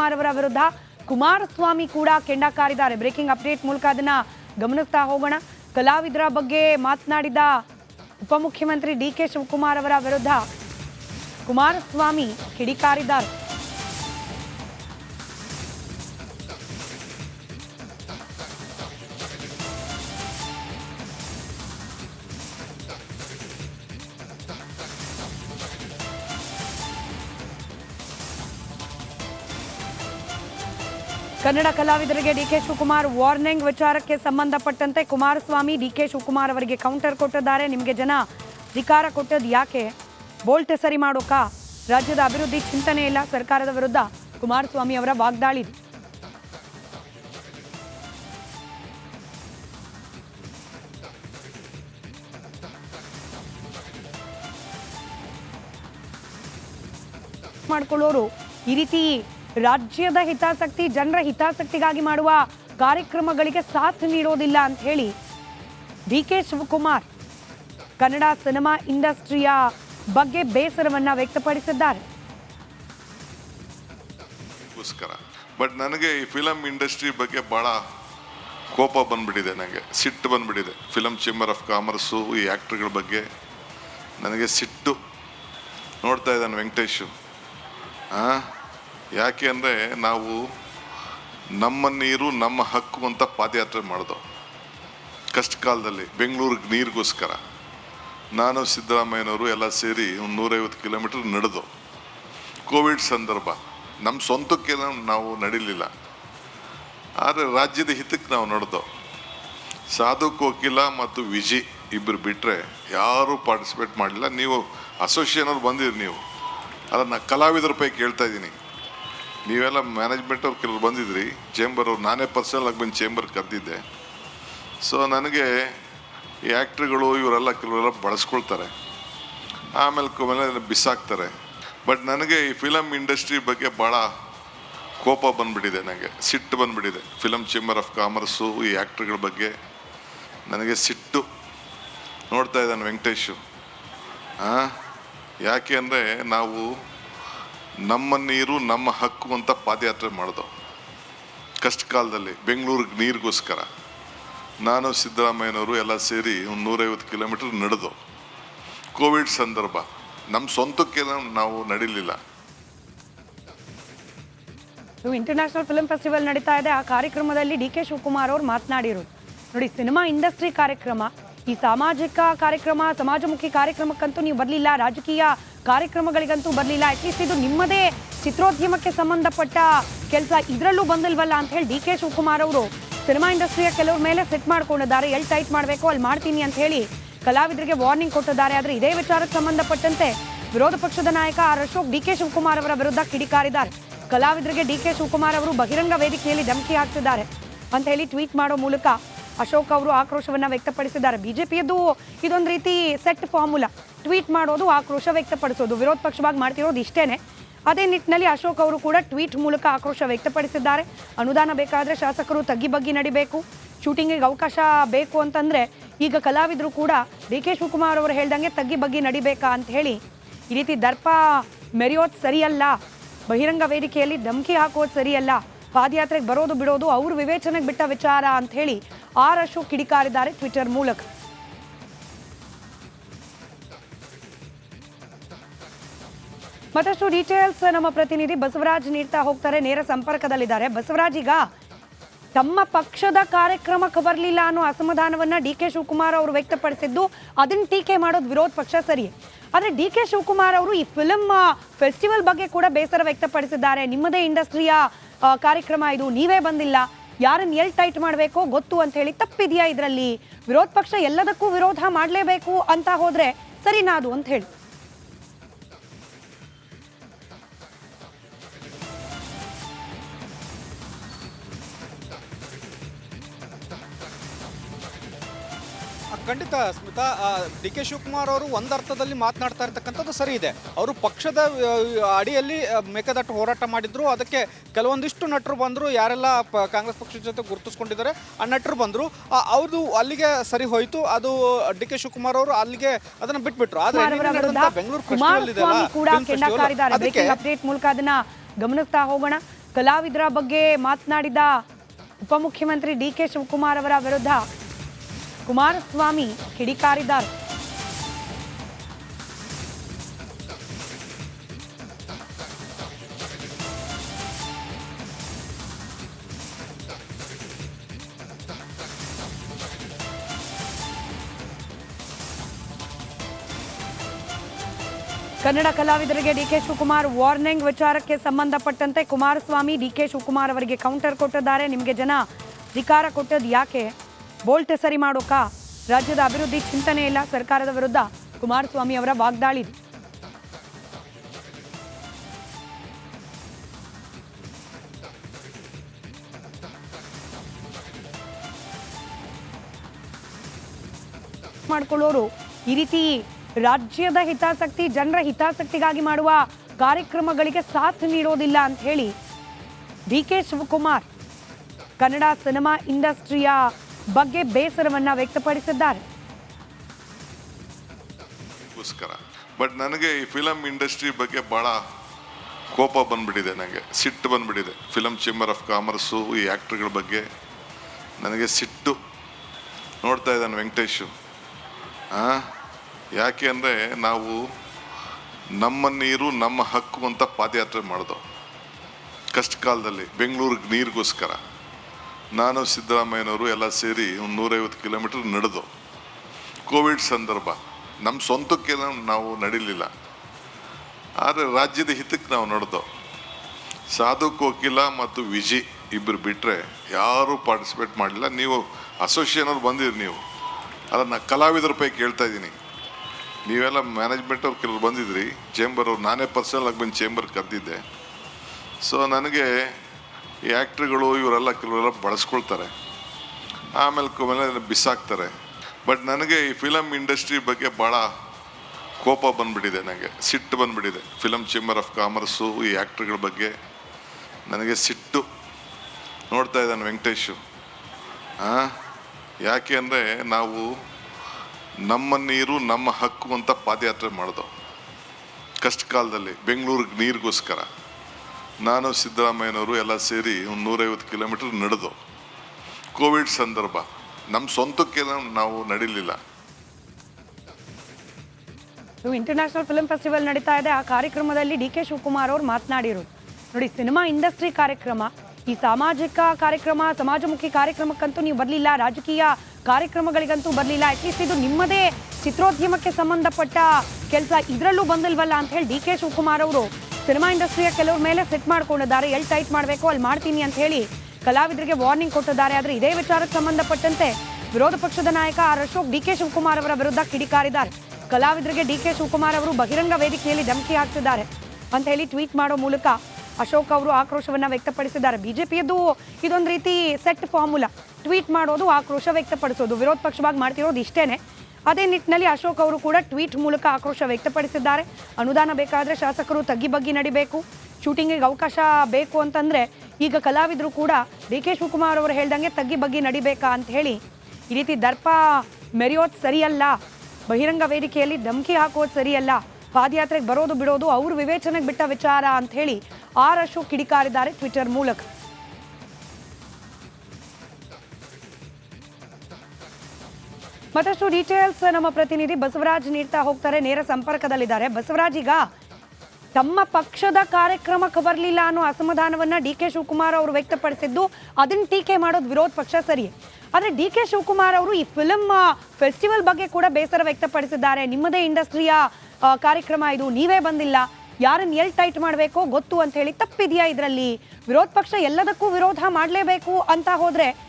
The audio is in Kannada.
ಶಿವಕುಮಾರ್ ಅವರ ವಿರುದ್ಧ ಕುಮಾರಸ್ವಾಮಿ ಕೂಡ ಕೆಂಡ ಕಾರಿದ್ದಾರೆ ಬ್ರೇಕಿಂಗ್ ಅಪ್ಡೇಟ್ ಮೂಲಕ ಅದನ್ನ ಗಮನಿಸ್ತಾ ಹೋಗೋಣ. ಕಲಾವಿದರ ಬಗ್ಗೆ ಮಾತನಾಡಿದ ಉಪಮುಖ್ಯಮಂತ್ರಿ ಡಿ ಕೆ ಶಿವಕುಮಾರ್ ಅವರ ವಿರುದ್ಧ ಕುಮಾರಸ್ವಾಮಿ ಕಿಡಿಕಾರಿದ್ದಾರೆ. ಕನ್ನಡ ಕಲಾವಿದರಿಗೆ ಡಿಕೆ ಶಿವಕುಮಾರ್ ವಾರ್ನಿಂಗ್. ವಿಚಾರಕ್ಕೆ ಸಂಬಂಧಪಟ್ಟಂತೆ ಕುಮಾರಸ್ವಾಮಿ ಡಿಕೆ ಶಿವಕುಮಾರ್ ಅವರಿಗೆ ಕೌಂಟರ್ ಕೊಟ್ಟಿದ್ದಾರೆ. ನಿಮಗೆ ಜನ ಅಧಿಕಾರ ಕೊಟ್ಟದ್ದು ಯಾಕೆ? ಬೋಲ್ಟ್ ಸರಿ ಮಾಡೋಕ? ರಾಜ್ಯದ ಅಭಿವೃದ್ಧಿ ಚಿಂತನೆ ಇಲ್ಲ. ಸರ್ಕಾರದ ವಿರುದ್ಧ ಕುಮಾರಸ್ವಾಮಿ ಅವರ ವಾಗ್ದಾಳಿ. ಮಾಡ್ಕೊಳ್ಳೋರು ಈ ರೀತಿ ರಾಜ್ಯದ ಹಿತಾಸಕ್ತಿ, ಜನರ ಹಿತಾಸಕ್ತಿಗಾಗಿ ಮಾಡುವ ಕಾರ್ಯಕ್ರಮಗಳಿಗೆ ಸಾಥ್ ನೀಡೋದಿಲ್ಲ ಅಂತ ಹೇಳಿ D K Shivakumar Kannada cinema ಇಂಡಸ್ಟ್ರಿಯ ಬಗ್ಗೆ ಬೇಸರವನ್ನ ವ್ಯಕ್ತಪಡಿಸಿದ್ದಾರೆ. ಬಟ್ ನನಗೆ ಈ ಫಿಲಮ್ ಇಂಡಸ್ಟ್ರಿ ಬಗ್ಗೆ ಭಾಳ ಕೋಪ ಬಂದ್ಬಿಟ್ಟಿದೆ ನನಗೆ ಸಿಟ್ಟು ಬಂದ್ಬಿಟ್ಟಿದೆ. ಫಿಲಮ್ ಚೇಂಬರ್ ಆಫ್ ಕಾಮರ್ಸು, ಈ ಆ್ಯಕ್ಟ್ರ್ಗಳ ಬಗ್ಗೆ ನನಗೆ ಸಿಟ್ಟು ನೋಡ್ತಾ ಇದ್ದಾನೆ ವೆಂಕಟೇಶು. ಆ? ಯಾಕೆ ಅಂದರೆ ನಾವು ನಮ್ಮ ನೀರು, ನಮ್ಮ ಹಕ್ಕು ಅಂತ ಪಾದಯಾತ್ರೆ ಮಾಡ್ದೋ. ಕಷ್ಟ ಕಾಲದಲ್ಲಿ ಬೆಂಗಳೂರಿಗೆ ನೀರಿಗೋಸ್ಕರ. ನಾನು ಸಿದ್ದರಾಮಯ್ಯನವರು ಎಲ್ಲ ಸೇರಿ ಒಂದು ನೂರೈವತ್ತು ಕಿಲೋಮೀಟರ್ ನಡೆದು. ಕೋವಿಡ್ ಸಂದರ್ಭ, ನಮ್ಮ ಸ್ವಂತಕ್ಕೆ ನಾವು- ನಡೀಲಿಲ್ಲ. ಆದರೆ ರಾಜ್ಯದ ಹಿತಕ್ಕೆ ನಾವು ನಡೆದೋ. ಸಾಧು ಕೋಕಿಲ ಮತ್ತು ವಿಜಿ ಇಬ್ಬರು ಬಿಟ್ಟರೆ ಯಾರೂ ಪಾರ್ಟಿಸಿಪೇಟ್ ಮಾಡಲಿಲ್ಲ. ನೀವು ಅಸೋಸಿಯೇಷನ್ ಅವ್ರು ಬಂದಿರಿ ನೀವು. ಅದನ್ನು ಕಲಾವಿದರ ಪೈಕಿ ಕೇಳ್ತಾ ಇದ್ದೀನಿ. ನೀವೆಲ್ಲ ಮ್ಯಾನೇಜ್ಮೆಂಟ್ ಅವ್ರು ಕೆಲವ್ರು ಬಂದಿದ್ರಿ ಚೇಂಬರ್ ಅವ್ರು, ನಾನೇ ಪರ್ಸನಲ್ ಆಗಿ ಬಂದು ಚೇಂಬರ್ ಕರೆದಿದ್ದೆ. ಸೊ ನನಗೆ ಈ ಆ್ಯಕ್ಟ್ರುಗಳು ಇವರೆಲ್ಲ ಕೆಲವರೆಲ್ಲ ಬಳಸ್ಕೊಳ್ತಾರೆ. ಆಮೇಲೆ ಕೊಮೇಲೆ ಬಿಸಾಕ್ತಾರೆ. ಬಟ್ ನನಗೆ ಈ ಫಿಲಮ್ ಇಂಡಸ್ಟ್ರಿ ಬಗ್ಗೆ ಭಾಳ ಕೋಪ ಬಂದುಬಿಟ್ಟಿದೆ ನನಗೆ ಸಿಟ್ಟು ಬಂದುಬಿಟ್ಟಿದೆ. ಫಿಲಮ್ ಚೇಂಬರ್ ಆಫ್ ಕಾಮರ್ಸು ಈ ಆ್ಯಕ್ಟ್ರ್ಗಳ ಬಗ್ಗೆ ನನಗೆ ಸಿಟ್ಟು. ನೋಡ್ತಾ ಇದ್ದಾನೆ ವೆಂಕಟೇಶು. ಹಾಂ ಯಾಕೆ ಅಂದರೆ ನಾವು ನಮ್ಮ ನೀರು, ನಮ್ಮ ಹಕ್ಕು ಅಂತ ಪಾದಯಾತ್ರೆ ಮಾಡ್ದೋ. ಕಷ್ಟ ಕಾಲದಲ್ಲಿ ಬೆಂಗಳೂರಿಗೆ ನೀರಿಗೋಸ್ಕರ. ನಾನು ಸಿದ್ದರಾಮಯ್ಯನವರು ಎಲ್ಲ ಸೇರಿ ಒಂದು ನೂರೈವತ್ತು ಕಿಲೋಮೀಟರ್ ನಡೆದು. ಕೋವಿಡ್ ಸಂದರ್ಭ, ನಮ್ಮ ಸ್ವಂತಕ್ಕೆ ನಾವು- ನಡೀಲಿಲ್ಲ. ಇಂಟರ್ನ್ಯಾಷನಲ್ ಫಿಲ್ಮ್ ಫೆಸ್ಟಿವಲ್ ನಡೀತಾ ಇದೆ. ಆ ಕಾರ್ಯಕ್ರಮದಲ್ಲಿ ಡಿ ಕೆ ಶಿವಕುಮಾರ್ ಅವರು ಮಾತನಾಡಿರೋದು. ನೋಡಿ, ಸಿನಿಮಾ ಇಂಡಸ್ಟ್ರಿ ಕಾರ್ಯಕ್ರಮ ಈ ಸಾಮಾಜಿಕ ಕಾರ್ಯಕ್ರಮ, ಸಮಾಜಮುಖಿ ಕಾರ್ಯಕ್ರಮಕ್ಕಂತೂ ನೀವು ಬರಲಿಲ್ಲ, ರಾಜಕೀಯ ಕಾರ್ಯಕ್ರಮಗಳಿಗಂತೂ ಬರಲಿಲ್ಲ. ಅಟ್ಲೀಸ್ಟ್ ಇದು ನಿಮ್ಮದೇ ಚಿತ್ರೋದ್ಯಮಕ್ಕೆ ಸಂಬಂಧಪಟ್ಟ ಕೆಲಸ ಇದರಲ್ಲೂ ಬಂದಿಲ್ವಲ್ಲ ಅಂತ ಹೇಳಿ ಡಿ ಕೆ ಶಿವಕುಮಾರ್ ಅವರು ಸಿನಿಮಾ ಇಂಡಸ್ಟ್ರಿಯ ಕೆಲವ್ರ ಮೇಲೆ ಸೆಟ್ ಮಾಡ್ಕೊಂಡಿದ್ದಾರೆ. ಎಲ್ಲಿ ಟೈಟ್ ಮಾಡಬೇಕು, ಅಲ್ಲಿ ಮಾಡ್ತೀನಿ ಅಂತ ಹೇಳಿ ಕಲಾವಿದರಿಗೆ ವಾರ್ನಿಂಗ್ ಕೊಟ್ಟಿದ್ದಾರೆ. ಆದರೆ ಇದೇ ವಿಚಾರಕ್ಕೆ ಸಂಬಂಧಪಟ್ಟಂತೆ ವಿರೋಧ ಪಕ್ಷದ ನಾಯಕ R Ashok, D K Shivakumar ಅವರ ವಿರುದ್ಧ ಕಿಡಿಕಾರಿದ್ದಾರೆ. ಕಲಾವಿದರಿಗೆ ಡಿ ಕೆ ಶಿವಕುಮಾರ್ ಅವರು ಬಹಿರಂಗ ವೇದಿಕೆಯಲ್ಲಿ ಧಮಕಿ ಹಾಕ್ತಿದ್ದಾರೆ ಅಂತ ಹೇಳಿ ಟ್ವೀಟ್ ಮಾಡೋ ಮೂಲಕ ಅಶೋಕ್ ಅವರು ಆಕ್ರೋಶವನ್ನ ವ್ಯಕ್ತಪಡಿಸಿದ್ದಾರೆ. ಬಿಜೆಪಿಯದ್ದು ಇದೊಂದು ರೀತಿ ಸೆಟ್ ಫಾರ್ಮುಲಾ ಟ್ವೀಟ್ ಮಾಡೋದು, ಆಕ್ರೋಶ ವ್ಯಕ್ತಪಡಿಸೋದು. ವಿರೋಧ ಪಕ್ಷವಾಗಿ ಮಾಡ್ತಿರೋದು ಇಷ್ಟೇನೆ. ಅದೇ ನಿಟ್ಟಿನಲ್ಲಿ ಅಶೋಕ್ ಅವರು ಕೂಡ ಟ್ವೀಟ್ ಮೂಲಕ ಆಕ್ರೋಶ ವ್ಯಕ್ತಪಡಿಸಿದ್ದಾರೆ. ಅನುದಾನ ಬೇಕಾದರೆ ಶಾಸಕರು ತಗ್ಗಿ ಬಗ್ಗಿ ನಡಿಬೇಕು. ಶೂಟಿಂಗಿಗೆ ಅವಕಾಶ ಬೇಕು ಅಂತಂದರೆ ಈಗ ಕಲಾವಿದರು ಕೂಡ ಡಿ ಕೆ ಶಿವಕುಮಾರ್ ಅವರು ಹೇಳ್ದಂಗೆ ತಗ್ಗಿ ಬಗ್ಗಿ ನಡಿಬೇಕಾ ಅಂತ ಹೇಳಿ, ಈ ರೀತಿ ದರ್ಪ ಮೆರೆಯೋದು ಸರಿಯಲ್ಲ. ಬಹಿರಂಗ ವೇದಿಕೆಯಲ್ಲಿ ಧಮಕಿ ಹಾಕೋದು ಸರಿಯಲ್ಲ. ಪಾದಯಾತ್ರೆಗೆ ಬರೋದು ಬಿಡೋದು ಅವ್ರ ವಿವೇಚನೆಗೆ ಬಿಟ್ಟ ವಿಚಾರ ಅಂತ ಹೇಳಿ ಆರ್ ಅಶೋಕ್ ಕಿಡಿಕಾರಿದ್ದಾರೆ ಟ್ವಿಟರ್ ಮೂಲಕ. ಮತ್ತಷ್ಟು ಡೀಟೇಲ್ಸ್ ನಮ್ಮ ಪ್ರತಿನಿಧಿ ಬಸವರಾಜ್ ನೀಡ್ತಾ ಹೋಗ್ತಾರೆ, ನೇರ ಸಂಪರ್ಕದಲ್ಲಿದ್ದಾರೆ. ಬಸವರಾಜ್, ಈಗ ತಮ್ಮ ಪಕ್ಷದ ಕಾರ್ಯಕ್ರಮಕ್ಕೆ ಬರಲಿಲ್ಲ ಅನ್ನೋ ಅಸಮಾಧಾನವನ್ನ ಡಿ ಕೆ ಶಿವಕುಮಾರ್ ಅವರು ವ್ಯಕ್ತಪಡಿಸಿದ್ದು, ಅದನ್ನ ಟೀಕೆ ಮಾಡೋದು ವಿರೋಧ ಪಕ್ಷ ಸರಿ. ಆದರೆ ಡಿ ಕೆ ಶಿವಕುಮಾರ್ ಅವರು ಈ ಫಿಲ್ಮ್ ಫೆಸ್ಟಿವಲ್ ಬಗ್ಗೆ ಕೂಡ ಬೇಸರ ವ್ಯಕ್ತಪಡಿಸಿದ್ದಾರೆ. ನಿಮ್ಮದೇ ಇಂಡಸ್ಟ್ರಿಯ ಕಾರ್ಯಕ್ರಮ ಇದು ನೀವೇ ಬಂದಿಲ್ಲ. ಯಾರನ್ನ ಎಲ್ಲಿ ಟೈಟ್ ಮಾಡಬೇಕೋ ಗೊತ್ತು ಅಂತ ಹೇಳಿ ತಪ್ಪಿದೆಯಾ ಇದರಲ್ಲಿ? ವಿರೋಧ ಪಕ್ಷ ಎಲ್ಲದಕ್ಕೂ ವಿರೋಧ ಮಾಡಲೇಬೇಕು ಅಂತ ಹೋದರೆ ಸರಿನಾ ಅದು ಅಂತ ಹೇಳಿ. ಖಂಡಿತ ಸ್ಮಿತಾ ಡಿ ಕೆ ಶಿವಕುಮಾರ್ ಅವರು ಒಂದರ್ಥದಲ್ಲಿ ಮಾತನಾಡ್ತಾ ಇರ್ತಕ್ಕಂಥದ್ದು ಸರಿ ಇದೆ. ಅವರು ಪಕ್ಷದ ಅಡಿಯಲ್ಲಿ ಮೇಕೆದಾಟು ಹೋರಾಟ ಮಾಡಿದ್ರು. ಅದಕ್ಕೆ ಕೆಲವೊಂದಿಷ್ಟು ನಟರು ಬಂದರು. ಯಾರೆಲ್ಲ ಕಾಂಗ್ರೆಸ್ ಪಕ್ಷದ ಜೊತೆ ಗುರುತಿಸ್ಕೊಂಡಿದ್ದಾರೆ ಆ ನಟರು ಬಂದರು. ಅವ್ರದ್ದು ಅಲ್ಲಿಗೆ ಸರಿ ಹೋಯಿತು. ಅದು ಡಿ ಕೆ ಶಿವಕುಮಾರ್ ಅವರು ಅಲ್ಲಿಗೆ ಅದನ್ನ ಬಿಟ್ಬಿಟ್ರು. ಆದ್ರೆ ಬೆಂಗಳೂರು ಮೂಲಕ ಅದನ್ನ ಗಮನಿಸ್ತಾ ಹೋಗೋಣ. ಕಲಾವಿದರ ಬಗ್ಗೆ ಮಾತನಾಡಿದ ಉಪಮುಖ್ಯಮಂತ್ರಿ ಡಿ ಕೆ ಶಿವಕುಮಾರ್ ಅವರ ವಿರುದ್ಧ ಕುಮಾರಸ್ವಾಮಿ ಕಿಡಿಕಾರಿದ್ದಾರೆ ಕನ್ನಡ ಕಲಾವಿದರಿಗೆ ಡಿಕೆ ಶಿವಕುಮಾರ್ ವಾರ್ನಿಂಗ್. ವಿಚಾರಕ್ಕೆ ಸಂಬಂಧಪಟ್ಟಂತೆ ಕುಮಾರಸ್ವಾಮಿ ಡಿಕೆ ಶಿವಕುಮಾರ್ ಅವರಿಗೆ ಕೌಂಟರ್ ಕೊಟ್ಟಿದ್ದಾರೆ. ನಿಮಗೆ ಜನ ಅಧಿಕಾರ ಕೊಟ್ಟದ್ದು ಯಾಕೆ? ಬೋಲ್ಟ್ ಸರಿ ಮಾಡೋಕಾ ರಾಜ್ಯದ ಅಭಿವೃದ್ಧಿ ಚಿಂತನೆ ಇಲ್ಲ, ಸರ್ಕಾರದ ವಿರುದ್ಧ ಕುಮಾರಸ್ವಾಮಿ ಅವರ ವಾಗ್ದಾಳಿ. ಮಾಡಿಕೊಳ್ಳೋರು ಈ ರೀತಿ ರಾಜ್ಯದ ಹಿತಾಸಕ್ತಿ, ಜನರ ಹಿತಾಸಕ್ತಿಗಾಗಿ ಮಾಡುವ ಕಾರ್ಯಕ್ರಮಗಳಿಗೆ ಸಾಥ್ ನೀಡೋದಿಲ್ಲ ಅಂತ ಹೇಳಿ D K Shivakumar, Kannada cinema ಇಂಡಸ್ಟ್ರಿಯ ಬಗ್ಗೆ ಬೇಸರವನ್ನ ವ್ಯಕ್ತಪಡಿಸಿದ್ದಾರೆ. ಬಟ್ ನನಗೆ ಈ ಫಿಲಮ್ ಇಂಡಸ್ಟ್ರಿ ಬಗ್ಗೆ ಭಾಳ ಕೋಪ ಬಂದ್ಬಿಟ್ಟಿದೆ ನನಗೆ ಸಿಟ್ಟು ಬಂದ್ಬಿಟ್ಟಿದೆ. ಫಿಲಮ್ ಚೇಂಬರ್ ಆಫ್ ಕಾಮರ್ಸು ಈ ಆ್ಯಕ್ಟ್ರ್ಗಳ ಬಗ್ಗೆ ನನಗೆ ಸಿಟ್ಟು ನೋಡ್ತಾ ಇದ್ದಾನೆ ವೆಂಕಟೇಶು. ಹಾಂ ಯಾಕೆ ಅಂದರೆ ನಾವು ನಮ್ಮ ನೀರು, ನಮ್ಮ ಹಕ್ಕು ಅಂತ ಪಾದಯಾತ್ರೆ ಮಾಡ್ದೋ ಕಷ್ಟ ಕಾಲದಲ್ಲಿ ಬೆಂಗಳೂರಿಗೆ ನೀರಿಗೋಸ್ಕರ. ನಾನು ಸಿದ್ದರಾಮಯ್ಯನವರು ಎಲ್ಲ ಸೇರಿ ಒಂದು ನೂರೈವತ್ತು ಕಿಲೋಮೀಟರ್ ನಡೆದು ಕೋವಿಡ್ ಸಂದರ್ಭ ನಮ್ಮ ಸ್ವಂತಕ್ಕೆ ನಾವು- ನಡೀಲಿಲ್ಲ. ಆದರೆ ರಾಜ್ಯದ ಹಿತಕ್ಕೆ ನಾವು ನಡೆದೋ ಸಾಧು ಕೋಕಿಲ ಮತ್ತು ವಿಜಿ ಇಬ್ಬರು ಬಿಟ್ಟರೆ ಯಾರೂ ಪಾರ್ಟಿಸಿಪೇಟ್ ಮಾಡಲಿಲ್ಲ. ನೀವು ಅಸೋಸಿಯೇಷನ್ ಅವ್ರು ಬಂದಿರಿ ನೀವು. ಅಲ್ಲ ನಾನು ಕಲಾವಿದರ ಪೈಕಿ ಕೇಳ್ತಾ ಇದ್ದೀನಿ. ನೀವೆಲ್ಲ ಮ್ಯಾನೇಜ್ಮೆಂಟ್ ಅವ್ರು ಕೆಲವ್ರು ಬಂದಿದ್ರಿ ಚೇಂಬರ್ ಅವ್ರು, ನಾನೇ ಪರ್ಸನಲ್ ಆಗಿ ಬಂದು ಚೇಂಬರ್ ಕರೆದಿದ್ದೆ. ಸೊ ನನಗೆ ಈ ಆ್ಯಕ್ಟ್ರುಗಳು ಇವರೆಲ್ಲ ಕೆಲವರೆಲ್ಲ ಬಳಸ್ಕೊಳ್ತಾರೆ. ಆಮೇಲೆ ಕೊನೆಗೆ ಬಿಸಾಕ್ತಾರೆ. ಬಟ್ ನನಗೆ ಈ ಫಿಲಮ್ ಇಂಡಸ್ಟ್ರಿ ಬಗ್ಗೆ ಭಾಳ ಕೋಪ ಬಂದುಬಿಟ್ಟಿದೆ ನನಗೆ ಸಿಟ್ಟು ಬಂದುಬಿಟ್ಟಿದೆ. ಫಿಲಮ್ ಚೇಂಬರ್ ಆಫ್ ಕಾಮರ್ಸು, ಈ ಆ್ಯಕ್ಟ್ರುಗಳ ಬಗ್ಗೆ ನನಗೆ ಸಿಟ್ಟು. ನೋಡ್ತಾ ಇದ್ದಾನೆ ವೆಂಕಟೇಶು. ಹಾಂ ಯಾಕೆ ಅಂದರೆ ನಾವು ನಮ್ಮ ನೀರು, ನಮ್ಮ ಹಕ್ಕು ಅಂತ ಪಾದಯಾತ್ರೆ ಮಾಡಿದೋ. ಕಷ್ಟ ಕಾಲದಲ್ಲಿ ಬೆಂಗಳೂರಿಗೆ ನೀರಿಗೋಸ್ಕರ. ನಾನು ಸಿದ್ದರಾಮಯ್ಯನವರು ಎಲ್ಲ ಸೇರಿ ಒಂದು ನೂರೈವತ್ತು ಕಿಲೋಮೀಟರ್ ನಡೆದು ಕೋವಿಡ್ ಸಂದರ್ಭ ನಮ್ಮ ಸ್ವಂತಕ್ಕೆ ನಾವು- ನಡೀಲಿಲ್ಲ. ಇಂಟರ್ನ್ಯಾಷನಲ್ ಫಿಲ್ಮ್ ಫೆಸ್ಟಿವಲ್ ನಡೀತಾ ಇದೆ. ಆ ಕಾರ್ಯಕ್ರಮದಲ್ಲಿ ಡಿ ಕೆ ಶಿವಕುಮಾರ್ ಅವರು ಮಾತನಾಡಿರು ನೋಡಿ, ಸಿನಿಮಾ ಇಂಡಸ್ಟ್ರಿ ಕಾರ್ಯಕ್ರಮ, ಈ ಸಾಮಾಜಿಕ ಕಾರ್ಯಕ್ರಮ, ಸಮಾಜಮುಖಿ ಕಾರ್ಯಕ್ರಮಕ್ಕಂತೂ ನೀವು ಬರಲಿಲ್ಲ, ರಾಜಕೀಯ ಕಾರ್ಯಕ್ರಮಗಳಿಗಂತೂ ಬರಲಿಲ್ಲ. ಅಟ್ಲೀಸ್ಟ್ ಇದು ನಿಮ್ಮದೇ ಚಿತ್ರೋದ್ಯಮಕ್ಕೆ ಸಂಬಂಧಪಟ್ಟ ಕೆಲಸ. ಇದರಲ್ಲೂ ಬಂದಿಲ್ವಲ್ಲ ಅಂತ ಹೇಳಿ ಡಿ ಕೆ ಶಿವಕುಮಾರ್ ಅವರು ಸಿನಿಮಾ ಇಂಡಸ್ಟ್ರಿಯ ಕೆಲವ್ರ ಮೇಲೆ ಸೆಟ್ ಮಾಡ್ಕೊಂಡಿದ್ದಾರೆ. ಎಲ್ಲಿ ಟೈಟ್ ಮಾಡಬೇಕು ಅಲ್ಲಿ ಮಾಡ್ತೀನಿ ಅಂತ ಹೇಳಿ ಕಲಾವಿದರಿಗೆ ವಾರ್ನಿಂಗ್ ಕೊಟ್ಟಿದ್ದಾರೆ. ಆದರೆ ಇದೇ ವಿಚಾರಕ್ಕೆ ಸಂಬಂಧಪಟ್ಟಂತೆ ವಿರೋಧ ಪಕ್ಷದ ನಾಯಕ R Ashok, D K Shivakumar ಅವರ ವಿರುದ್ಧ ಕಿಡಿಕಾರಿದ್ದಾರೆ. ಕಲಾವಿದರಿಗೆ ಡಿ ಕೆ ಶಿವಕುಮಾರ್ ಅವರು ಬಹಿರಂಗ ವೇದಿಕೆಯಲ್ಲಿ ಧಮಕಿ ಹಾಕ್ತಿದ್ದಾರೆ ಅಂತ ಹೇಳಿ ಟ್ವೀಟ್ ಮಾಡೋ ಮೂಲಕ ಅಶೋಕ್ ಅವರು ಆಕ್ರೋಶವನ್ನು ವ್ಯಕ್ತಪಡಿಸಿದ್ದಾರೆ. ಬಿಜೆಪಿಯದ್ದು ಇದೊಂದು ರೀತಿ ಸೆಟ್ ಫಾರ್ಮುಲಾ. ಟ್ವೀಟ್ ಮಾಡೋದು ಆಕ್ರೋಶ ವ್ಯಕ್ತಪಡಿಸೋದು. ವಿರೋಧ ಪಕ್ಷವಾಗಿ ಮಾಡ್ತಿರೋದು ಇಷ್ಟೇನೆ. ಅದೇ ನಿಟ್ಟಿನಲ್ಲಿ ಅಶೋಕ್ ಅವರು ಕೂಡ ಟ್ವೀಟ್ ಮೂಲಕ ಆಕ್ರೋಶ ವ್ಯಕ್ತಪಡಿಸಿದ್ದಾರೆ. ಅನುದಾನ ಬೇಕಾದರೆ ಶಾಸಕರು ತಗ್ಗಿ ಬಗ್ಗಿ ನಡಿಬೇಕು. ಶೂಟಿಂಗಿಗೆ ಅವಕಾಶ ಬೇಕು ಅಂತಂದರೆ ಈಗ ಕಲಾವಿದರು ಕೂಡ ಡಿ ಕೆ ಶಿವಕುಮಾರ್ ಅವರು ಹೇಳ್ದಂಗೆ ತಗ್ಗಿ ಬಗ್ಗಿ ನಡಿಬೇಕಾ ಅಂತ ಹೇಳಿ ಈ ರೀತಿ ದರ್ಪ ಮೆರೆಯೋದು ಸರಿಯಲ್ಲ. ಬಹಿರಂಗ ವೇದಿಕೆಯಲ್ಲಿ ಧಮಕಿ ಹಾಕೋದು ಸರಿಯಲ್ಲ. ಪಾದಯಾತ್ರೆಗೆ ಬರೋದು ಬಿಡೋದು ಅವರು ವಿವೇಚನೆಗೆ ಬಿಟ್ಟ ವಿಚಾರ ಅಂತ ಹೇಳಿ ಆರ್ ಅಶೋಕ್ ಕಿಡಿಕಾರಿದ್ದಾರೆ ಟ್ವಿಟರ್ ಮೂಲಕ. ಮತ್ತಷ್ಟು ಡೀಟೇಲ್ಸ್ ನಮ್ಮ ಪ್ರತಿನಿಧಿ ಬಸವರಾಜ್ ನೀಡ್ತಾ ಹೋಗ್ತಾರೆ, ನೇರ ಸಂಪರ್ಕದಲ್ಲಿದ್ದಾರೆ. ಬಸವರಾಜ್, ಈಗ ತಮ್ಮ ಪಕ್ಷದ ಕಾರ್ಯಕ್ರಮಕ್ಕೆ ಬರಲಿಲ್ಲ ಅನ್ನೋ ಅಸಮಾಧಾನವನ್ನ ಡಿ ಕೆ ಶಿವಕುಮಾರ್ ಅವರು ವ್ಯಕ್ತಪಡಿಸಿದ್ದು, ಅದನ್ನ ಟೀಕೆ ಮಾಡೋದು ವಿರೋಧ ಪಕ್ಷ ಸರಿ ಆದರೆ ಡಿ ಕೆ ಶಿವಕುಮಾರ್ ಅವರು ಈ ಫಿಲಂ ಫೆಸ್ಟಿವಲ್ ಬಗ್ಗೆ ಕೂಡ ಬೇಸರ ವ್ಯಕ್ತಪಡಿಸಿದ್ದಾರೆ. ನಿಮ್ಮದೇ ಇಂಡಸ್ಟ್ರಿಯ ಕಾರ್ಯಕ್ರಮ ಇದು, ನೀವೇ ಬಂದಿಲ್ಲ. ಯಾರನ್ನ ಎಲ್ಲಿ ಟೈಟ್ ಮಾಡಬೇಕು ಗೊತ್ತು ಅಂತ ಹೇಳಿ ತಪ್ಪಿದೆಯಾ ಇದರಲ್ಲಿ? ವಿರೋಧ ಪಕ್ಷ ಎಲ್ಲದಕ್ಕೂ ವಿರೋಧ ಮಾಡಲೇಬೇಕು ಅಂತ ಹೋದ್ರೆ